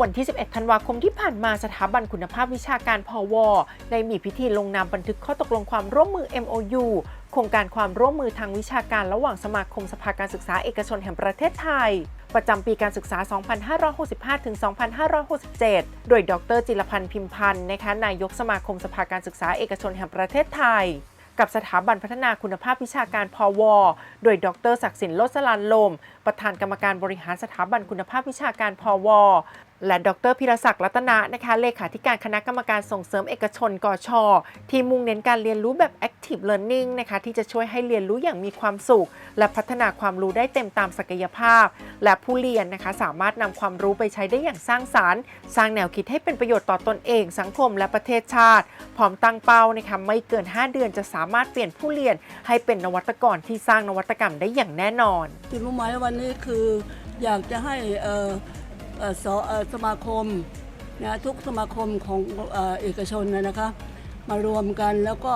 วันที่ 11 ธันวาคมที่ผ่านมาสถาบันคุณภาพวิชาการพวได้มีพิธีลงนามบันทึกข้อตกลงความร่วมมือ MOU โครงการความร่วมมือทางวิชาการระหว่างสมาคมสภาการศึกษาเอกชนแห่งประเทศไทย ประจำปีการศึกษา 2565 ถึง 2567 โดยดรจิรพันธ์พิมพันธ์นะคะนายกสมาคมสภาการศึกษาเอกชนแห่งประเทศไทยกับสถาบันพัฒนาคุณภาพวิชาการพวโดยดรศักดิ์สินโลดสลานลม ประธานกรรมการบริหารสถาบันคุณภาพวิชาการพว และดรพิรศักดิ์รัตนะนะคะเลขาธิการคณะกรรมการส่งเสริมเอกชนกชที่มุ่งเน้นการเรียนรู้แบบ active learning นะคะที่จะช่วยให้เรียนรู้อย่างมีความสุข และพัฒนาความรู้ได้เต็มตามศักยภาพ และผู้เรียนนะคะสามารถนำความรู้ไปใช้ได้อย่างสร้างสารรค์ สร้างแนวคิดให้เป็นประโยชน์ต่อตนเอง สังคม และประเทศชาติ พร้อมตั้งเป้านะคะไม่เกิน 5 เดือนจะสามารถเปลี่ยนผู้เรียน ให้เป็นนวัตกรที่สร้างนวัตกรรมได้อย่างแน่นอนจุดมุ่งหมายวันนี้คืออยากจะให้ เอ่อสเอ่อสมาคมนะทุกสมาคมของเอ่อเอกชนนะนะคะมารวมกันแล้วก็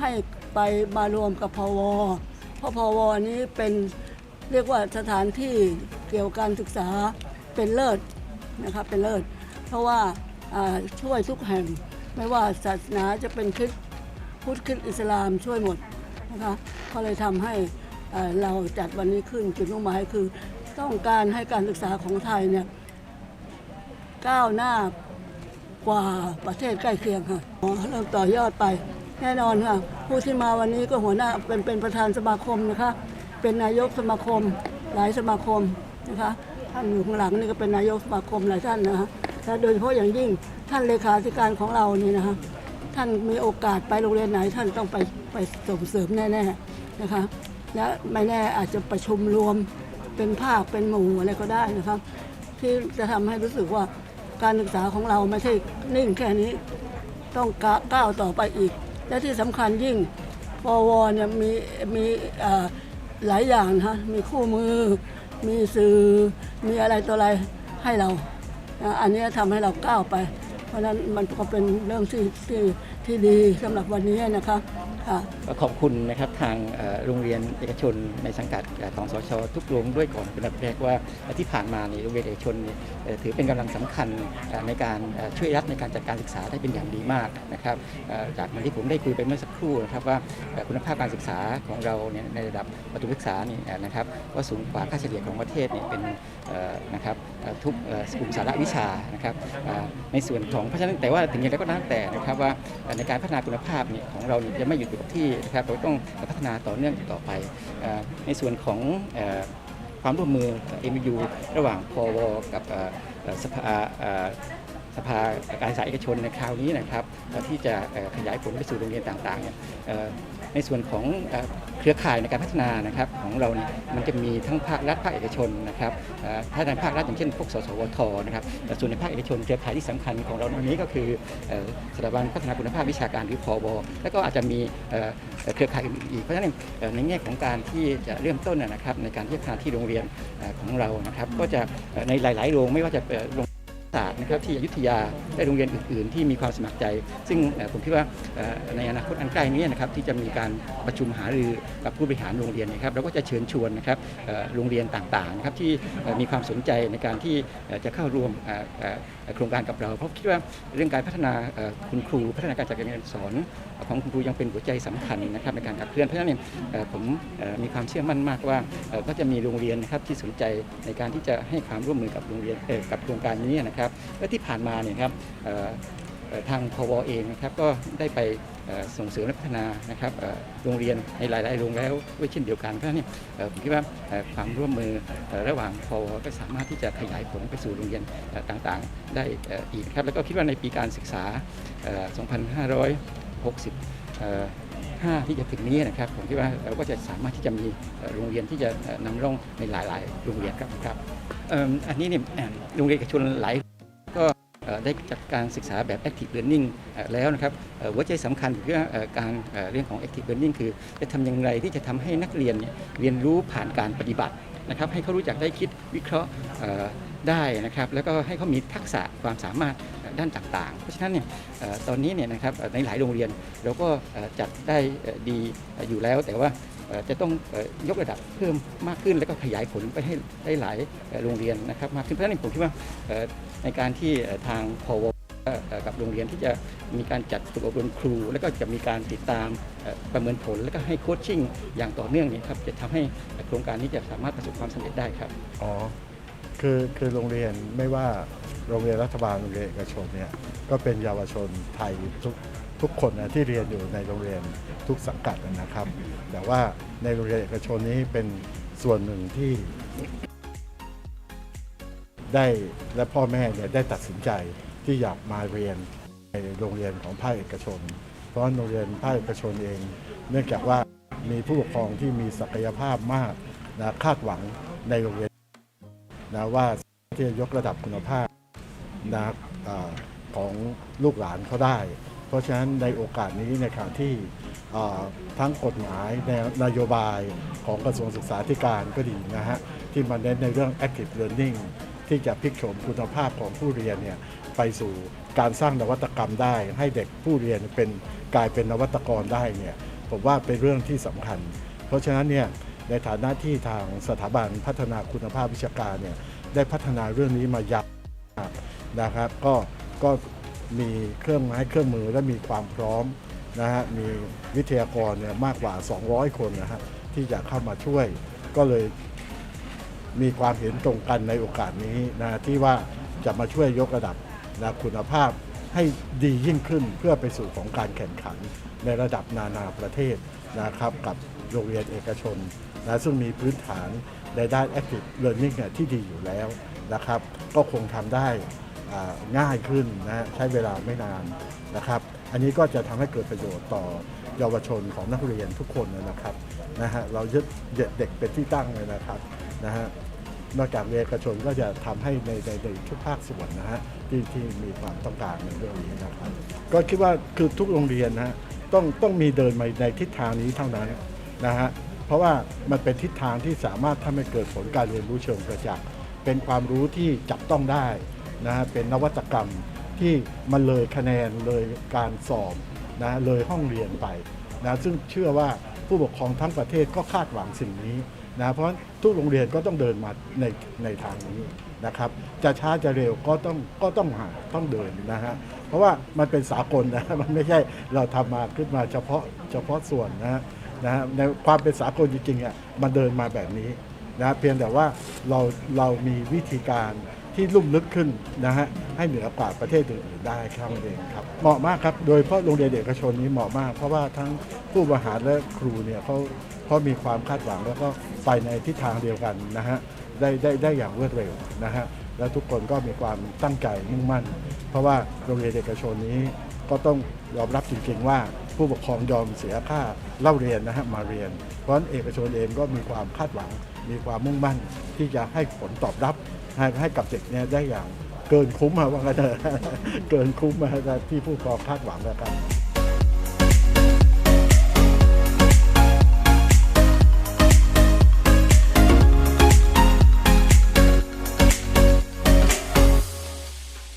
ให้ไปมารวมกับพวเพราะพวนี้เป็นเรียกว่าสถานที่เกี่ยวกับการศึกษาเป็นเลิศนะคะเป็นเลิศ เพราะว่าอ่าช่วยทุกแห่งไม่ว่าศาสนาจะเป็นคริสต์พุทธคริสต์อิสลามช่วยหมดนะคะก็เลยทำให้เอ่อเราจัดวันนี้ขึ้นจุดมุ่งหมายคือ ต้องการให้การศึกษาของไทยเนี่ย ก้าวหน้ากว่าประเทศใกล้เคียงค่ะเริ่มต่อยอดไป แน่นอนค่ะ ผู้ที่มาวันนี้ก็หัวหน้าเป็นเป็นประธานสมาคมนะคะ เป็นนายกสมาคมหลายสมาคมนะคะท่านอยู่ข้างหลังนี่ก็เป็นนายกสมาคมหลายท่านนะคะและโดยเฉพาะอย่างยิ่งท่านเลขาธิการของเรานี่นะคะท่านมีโอกาสไปโรงเรียนไหนท่านต้องไปไปส่งเสริมแน่ๆนะคะและไม่แน่อาจจะประชุมรวมเป็นภาคเป็นหมู่อะไรก็ได้นะครับที่จะทำให้รู้สึกว่า การศึกษาของเราไม่ใช่นิ่งแค่นี้ต้องก้าก้าวต่อไปอีก และที่สำคัญยิ่งปวเนี่ยมีมีหลายอย่างนะมีคู่มือ มีสื่อมีอะไรต่ออะไรให้เรา อันนี้ทำให้เราก้าวไป เพราะฉะนั้นมันก็เป็นเรื่องที่ที่ที่ดีสำหรับวันนี้นะคะ ก็ขอบคุณนะครับทางโรงเรียนเอกชนในสังกัดของสชทุกโรงด้วยก่อนเป็นอันดับแรกว่าที่ผ่านมาในโรงเรียนเอกชนถือเป็นกำลังสำคัญในการช่วยรัฐในการจัดการศึกษาได้เป็นอย่างดีมากนะครับจากที่ผมได้คุยไปเมื่อสักครู่นะครับว่าคุณภาพการศึกษาของเราในระดับประถมศึกษานี่นะครับก็สูงกว่าค่าเฉลี่ยของประเทศเนี่ยเป็นนะครับทุกกลุ่มสาระวิชานะครับในส่วนของเพราะฉะนั้นแต่ว่าถึงอย่างไรก็ตามแต่นะครับว่าในการพัฒนาคุณภาพเนี่ยของเรายจะไม่หยุดอยู่กับที่นะครับเราต้องพัฒนาต่อเนื่องต่อไป ในส่วนของความร่วมมือ MU ระหว่างพวกับสภาสภาการศึกษาเอกชนในคราวนี้นะครับที่จะขยายผลไปสู่โรงเรียนต่างๆเนี่ย ในส่วนของเครือข่ายในการพัฒนานะครับของเราเนี่ยมันจะมีทั้งภาครัฐภาคเอกชนนะครับถ้าในภาครัฐอย่างเช่นพวกสสวทนะครับแต่ส่วนในภาคเอกชนเครือข่ายที่สำคัญของเราในนี้ก็คือสถาบันพัฒนาคุณภาพวิชาการหรือพวแล้วก็อาจจะมีเครือข่ายอื่นอีกเพราะฉะนั้นในแง่ของการที่จะเริ่มต้นนะครับในการที่จะพาที่โรงเรียนของเรานะครับก็จะในหลาย ๆ โรงไม่ว่าจะเอ่อโรง ศาสตร์นะครับที่อยุธยาและโรงเรียนอื่น ๆ ที่มีความสมัครใจ ซึ่งผมคิดว่าในอนาคตอันใกล้นี้นะครับที่จะมีการประชุมหารือกับผู้บริหารโรงเรียนนะครับเราก็จะเชิญชวนนะครับโรงเรียนต่างๆนะครับที่มีความสนใจในการที่จะเข้าร่วม โครงการกับเรา เพราะคิดว่าเรื่องการพัฒนาคุณครูพัฒนาการจัดการเรียนสอนของคุณครูยังเป็นหัวใจสำคัญนะครับในการขับเคลื่อนเพราะฉะนั้นเอ่อผมมีความเชื่อมั่นมากว่าก็จะมีโรงเรียนนะครับที่สนใจในการที่จะให้ความร่วมมือกับโรงเรียนกับโครงการนี้นะครับและที่ผ่านมาเนี่ยครับ ทางพวเองนะครับก็ได้ไปส่งเสริมและพัฒนานะครับโรงเรียนในหลาย ๆ โรงแล้วด้วยเช่นเดียวกันเพราะนี่ผมคิดว่าความร่วมมือระหว่างพวก็สามารถที่จะขยายผลไปสู่โรงเรียนต่าง ๆ ได้อีกครับแล้วก็คิดว่าในปีการศึกษา 2560 5ที่จะถึงนี้นะครับผมคิดว่าเราก็จะสามารถที่จะมีโรงเรียนที่จะนำร่องในหลาย ๆ โรงเรียนครับครับอันนี้เนี่ยโรงเรียนเอกชนหลาย ได้จัดการศึกษาแบบ active learning แล้วนะครับหัวใจสำคัญคือว่อ่อการเรื่องของ active learning คือ จะทำอย่างไรที่จะทำให้นักเรียนเรียนรู้ผ่านการปฏิบัตินะครับให้เขารู้จักได้คิดวิเคราะห์ได้นะครับแล้วก็ให้เขามีทักษะความสามารถด้านต่างๆ เพราะฉะนั้นเนี่ยตอนนี้เนี่ยนะครับในหลายโรงเรียนเราก็จัดได้ดีอยู่แล้วแต่ว่า จะต้องยกระดับเพิ่มมากขึ้น แล้วก็ขยายผลไปให้ได้หลายโรงเรียนนะครับมากขึ้นเพราะฉะนั้นผมคิดว่าในการที่ทางพวกับโรงเรียนที่จะมีการจัดฝึกอบรมครู แล้วก็จะมีการติดตามประเมินผล แล้วก็ให้โคชชิ่งอย่างต่อเนื่องนี่ครับจะทำให้โครงการนี้จะสามารถประสบความสำเร็จได้ครับอ๋อคือคือโรงเรียนไม่ว่าโรงเรียนรัฐบาลโรงเรียนเอกชนเนี่ยก็เป็นเยาวชนไทยทุก ทุกคนนะที่เรียนอยู่ในโรงเรียนทุกสังกัดนะครับ แต่ว่าในโรงเรียนเอกชนนี้เป็นส่วนหนึ่งที่ได้และพ่อแม่เนี่ยได้ตัดสินใจที่อยากมาเรียนในโรงเรียนของภาคเอกชน เพราะโรงเรียนภาคเอกชนเอง เนื่องจากว่ามีผู้ปกครองที่มีศักยภาพมากนะคาดหวังในโรงเรียนนะว่าที่จะยกระดับคุณภาพนะของลูกหลานเขาได้ เพราะฉะนั้นในโอกาสนี้ในขณะที่ทั้งกฎหมายในนโยบายของกระทรวงศึกษาธิการก็ดีนะฮะที่มาเน้นในเรื่อง active learning ที่จะพลิกโฉมคุณภาพของผู้เรียนเนี่ยไปสู่การสร้างนวัตกรรมได้ ให้เด็กผู้เรียนเป็นกลายเป็นนวัตกรได้เนี่ยผมว่าเป็นเรื่องที่สำคัญ เพราะฉะนั้นเนี่ยในฐานะที่ทางสถาบันพัฒนาคุณภาพวิชาการเนี่ยได้พัฒนาเรื่องนี้มายาวนะครับก็ก็ มีเครื่องไม้เครื่องมือและมีความพร้อมนะฮะมีวิทยากรเนี่ยมากกว่า 200 คนนะฮะที่จะเข้ามาช่วยก็เลยมีความเห็นตรงกันในโอกาสนี้นะที่ว่าจะมาช่วยยกระดับนะคุณภาพให้ดียิ่งขึ้นเพื่อไปสู่ของการแข่งขันในระดับนานาประเทศนะครับกับโรงเรียนเอกชนนะซึ่งมีพื้นฐานในด้าน active learning เนี่ยที่ดีอยู่แล้วนะครับ ก็คงทำได้ ง่ายขึ้นนะใช้เวลาไม่นานนะครับ อันนี้ก็จะทำให้เกิดประโยชน์ต่อเยาวชนของนักเรียนทุกคนนะครับนะฮะเรายึดเด็กเป็นที่ตั้งเลยนะครับนะฮะนอกจากเรียนเอกชนก็จะทำให้ในในในทุกภาคส่วนนะฮะที่ที่มีความต้องการในเรื่องนี้นะครับ ก็คิดว่าคือทุกโรงเรียนนะฮะต้องต้องมีเดินมาในทิศทางนี้เท่านั้นนะฮะเพราะว่ามันเป็นทิศทางที่สามารถทำให้เกิดผลการเรียนรู้เชิงประจักษ์เป็นความรู้ที่จับต้องได้ นะฮะเป็นนวัตกรรมที่มันเลยคะแนนเลยการสอบนะเลยห้องเรียนไปนะซึ่งเชื่อว่าผู้ปกครองทั้งประเทศก็คาดหวังสิ่งนี้นะเพราะทุกโรงเรียนก็ต้องเดินมาในในทางนี้นะครับ จะช้าจะเร็วก็ต้องก็ต้องหาต้องเดินนะฮะเพราะว่ามันเป็นสากลนะมันไม่ใช่เราทำมาขึ้นมาเฉพาะเฉพาะส่วนนะฮะนะฮะในความเป็นสากลจริงๆอะมันเดินมาแบบนี้นะเพียงแต่ว่าเราเรามีวิธีการ ที่ลุ่มลึกขึ้นนะฮะให้เหนือกว่าประเทศอื่นๆได้ครับเองครับเหมาะมากครับ โดยเฉพาะโรงเรียนเอกชนนี้เหมาะมาก เพราะว่าทั้งผู้บริหารและครูเนี่ยเขาเขามีความคาดหวังแล้วก็ไปในทิศทางเดียวกันนะฮะได้ได้ได้อย่างรวดเร็วนะฮะแล้วทุกคนก็มีความตั้งใจมุ่งมั่น เพราะว่าโรงเรียนเอกชนนี้ก็ต้องยอมรับจริงๆว่าผู้ปกครองยอมเสียค่าเล่าเรียนนะฮะมาเรียน เพราะฉะนั้นเอกชนเองก็มีความคาดหวัง มีความมุ่งมั่นที่จะให้ผลตอบรับ ให้ให้กับเด็กเนี่ยได้อย่างเกินคุ้มอะว่างั้นเถอะเกินคุ้มอะที่ผู้ปกครองคาดหวังนะครับ